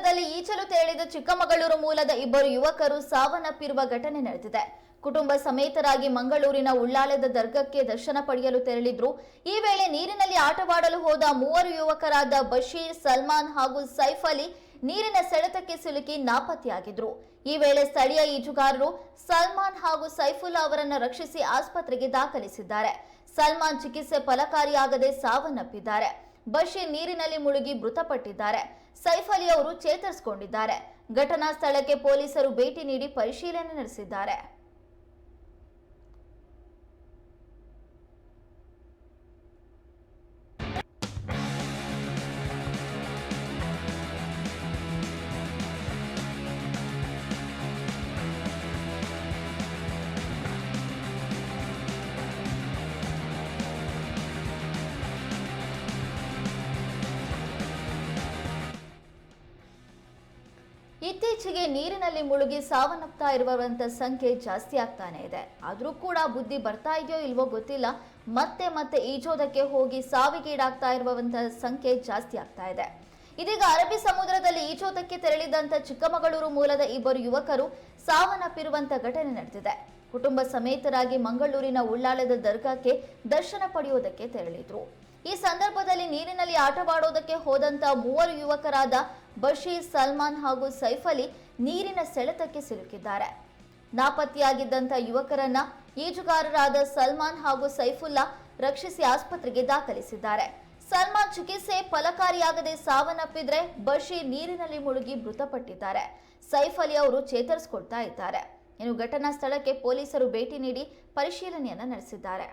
ಸಮುದ್ರದಲ್ಲಿ ಈಚಲು ತೆರಳಿದ ಚಿಕ್ಕಮಗಳೂರು ಮೂಲದ ಇಬ್ಬರು ಯುವಕರು ಸಾವನ್ನಪ್ಪಿರುವ ಘಟನೆ ನಡೆದಿದೆ. ಕುಟುಂಬ ಸಮೇತರಾಗಿ ಮಂಗಳೂರಿನ ಉಳ್ಳಾಲದ ದರ್ಗಕ್ಕೆ ದರ್ಶನ ಪಡೆಯಲು ತೆರಳಿದ್ರು. ಈ ವೇಳೆ ನೀರಿನಲ್ಲಿ ಆಟವಾಡಲು ಹೋದ ಮೂವರು ಯುವಕರಾದ ಬಶೀರ್, ಸಲ್ಮಾನ್ ಹಾಗೂ ಸೈಫ್ ಅಲಿ ನೀರಿನ ಸೆಳೆತಕ್ಕೆ ಸಿಲುಕಿ ನಾಪತ್ತೆಯಾಗಿದ್ರು. ಈ ವೇಳೆ ಸ್ಥಳೀಯ ಈಜುಗಾರರು ಸಲ್ಮಾನ್ ಹಾಗೂ ಸೈಫುಲ್ಲಾ ಅವರನ್ನು ರಕ್ಷಿಸಿ ಆಸ್ಪತ್ರೆಗೆ ದಾಖಲಿಸಿದ್ದಾರೆ. ಸಲ್ಮಾನ್ ಚಿಕಿತ್ಸೆ ಫಲಕಾರಿಯಾಗದೆ ಸಾವನ್ನಪ್ಪಿದ್ದಾರೆ. ಬಶೀರ್ ನೀರಿನಲ್ಲಿ ಮುಳುಗಿ ಮೃತಪಟ್ಟಿದ್ದಾರೆ. ಸೈಫ್ ಅಲಿ ಅವರು ಚೇತರಿಸಿಕೊಂಡಿದ್ದಾರೆ. ಘಟನಾ ಸ್ಥಳಕ್ಕೆ ಪೊಲೀಸರು ಭೇಟಿ ನೀಡಿ ಪರಿಶೀಲನೆ ನಡೆಸಿದ್ದಾರೆ. ಇತ್ತೀಚೆಗೆ ನೀರಿನಲ್ಲಿ ಮುಳುಗಿ ಸಾವನ್ನಪ್ತಾ ಇರುವಂತ ಸಂಖ್ಯೆ ಜಾಸ್ತಿ ಆಗ್ತಾನೆ ಇದೆ. ಆದ್ರೂ ಕೂಡ ಬುದ್ಧಿ ಬರ್ತಾ ಇದೆಯೋ ಇಲ್ವೋ ಗೊತ್ತಿಲ್ಲ. ಮತ್ತೆ ಮತ್ತೆ ಈಜೋದಕ್ಕೆ ಹೋಗಿ ಸಾವಿಗೀಡಾಗ್ತಾ ಇರುವಂತ ಸಂಖ್ಯೆ ಜಾಸ್ತಿ ಆಗ್ತಾ ಇದೆ. ಇದೀಗ ಅರಬ್ಬಿ ಸಮುದ್ರದಲ್ಲಿ ಈಜೋದಕ್ಕೆ ತೆರಳಿದಂತ ಚಿಕ್ಕಮಗಳೂರು ಮೂಲದ ಇಬ್ಬರು ಯುವಕರು ಸಾವನ್ನಪ್ಪಿರುವಂತ ಘಟನೆ ನಡೆದಿದೆ. ಕುಟುಂಬ ಸಮೇತರಾಗಿ ಮಂಗಳೂರಿನ ಉಳ್ಳಾಳದ ದರ್ಗಾಕ್ಕೆ ದರ್ಶನ ಪಡೆಯುವುದಕ್ಕೆ ತೆರಳಿದ್ರು. ಈ ಸಂದರ್ಭದಲ್ಲಿ ನೀರಿನಲ್ಲಿ ಆಟವಾಡೋದಕ್ಕೆ ಹೋದಂತ ಮೂವರು ಯುವಕರಾದ ಬಶೀರ್, ಸಲ್ಮಾನ್ ಹಾಗೂ ಸೈಫ್ ಅಲಿ ನೀರಿನ ಸೆಳೆತಕ್ಕೆ ಸಿಲುಕಿದ್ದಾರೆ. ನಾಪತ್ತೆಯಾಗಿದ್ದಂಥ ಯುವಕರನ್ನ ಈಜುಗಾರರಾದ ಸಲ್ಮಾನ್ ಹಾಗೂ ಸೈಫುಲ್ಲಾ ರಕ್ಷಿಸಿ ಆಸ್ಪತ್ರೆಗೆ ದಾಖಲಿಸಿದ್ದಾರೆ. ಸಲ್ಮಾನ್ ಚಿಕಿತ್ಸೆ ಫಲಕಾರಿಯಾಗದೆ ಸಾವನ್ನಪ್ಪಿದ್ರೆ ಬಶೀರ್ ನೀರಿನಲ್ಲಿ ಮುಳುಗಿ ಮೃತಪಟ್ಟಿದ್ದಾರೆ. ಸೈಫ್ ಅಲಿ ಅವರು ಚೇತರಿಸಿಕೊಳ್ತಾ ಇದ್ದಾರೆ. ಇನ್ನು ಘಟನಾ ಸ್ಥಳಕ್ಕೆ ಪೊಲೀಸರು ಭೇಟಿ ನೀಡಿ ಪರಿಶೀಲನೆಯನ್ನ ನಡೆಸಿದ್ದಾರೆ.